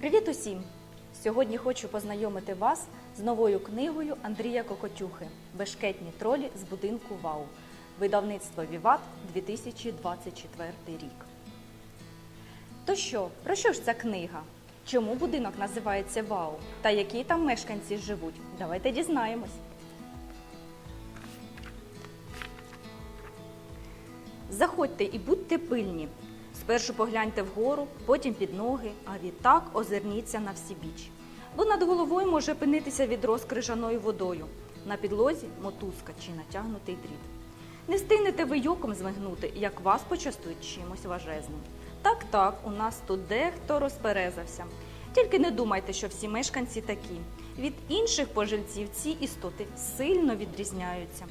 Привіт усім! Сьогодні хочу познайомити вас з новою книгою Андрія Кокотюхи Бешкетні тролі з будинку ВАУ. Видавництво Віват 2024 рік. То що, про що ж ця книга? Чому будинок називається ВАУ? Та які там мешканці живуть? Давайте дізнаємось. Заходьте і будьте пильні. Спершу погляньте вгору, потім під ноги, а відтак озирніться на всі біч. Бо над головою може опинитися відро з крижаною водою. На підлозі мотузка чи натягнутий дріт. Не встигнете ви йоком змигнути, як вас почастують чимось важезним. Так, так, у нас тут дехто розперезався. Тільки не думайте, що всі мешканці такі. Від інших пожильців ці істоти сильно відрізняються.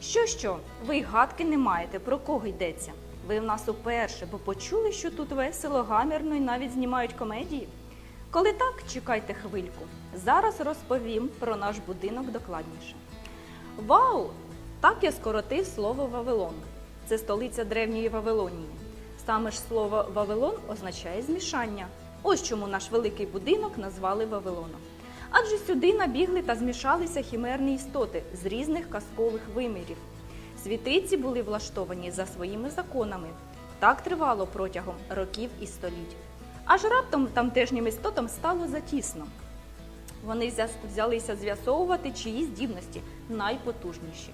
Що що, ви й гадки не маєте, про кого йдеться? Ви в нас уперше, бо почули, що тут весело, гамірно і навіть знімають комедії. Коли так, чекайте хвильку. Зараз розповім про наш будинок докладніше. Вау! Так я скоротив слово Вавилон. Це столиця древньої Вавилонії. Саме ж слово Вавилон означає змішання. Ось чому наш великий будинок назвали Вавилоном. Адже сюди набігли та змішалися хімерні істоти з різних казкових вимірів. Світиці були влаштовані за своїми законами. Так тривало протягом років і століть. Аж раптом тамтешнім істотам стало затісно. Вони взялися з'ясовувати, чиї здібності найпотужніші.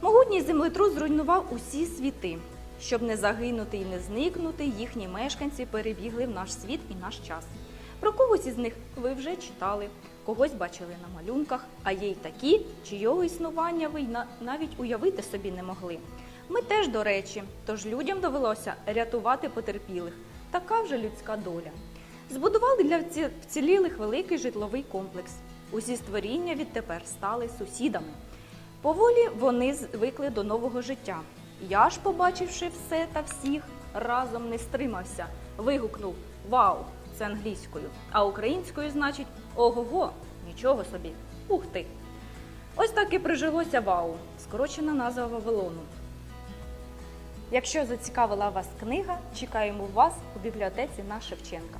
Могутній землетрус зруйнував усі світи. Щоб не загинути і не зникнути, їхні мешканці перебігли в наш світ і наш час. Про когось із них ви вже читали, когось бачили на малюнках, а є й такі, чийого існування ви навіть уявити собі не могли. Ми теж, до речі, тож людям довелося рятувати потерпілих. Така вже людська доля. Збудували для вцілілих великий житловий комплекс. Усі створіння відтепер стали сусідами. Поволі вони звикли до нового життя. Я ж, побачивши все та всіх, разом не стримався. Вигукнув Вау! Це англійською, а українською значить ого-го, нічого собі, ух ти. Ось так і прижилося Вау, скорочена назва Вавилону. Якщо зацікавила вас книга, чекаємо вас у бібліотеці на Шевченка.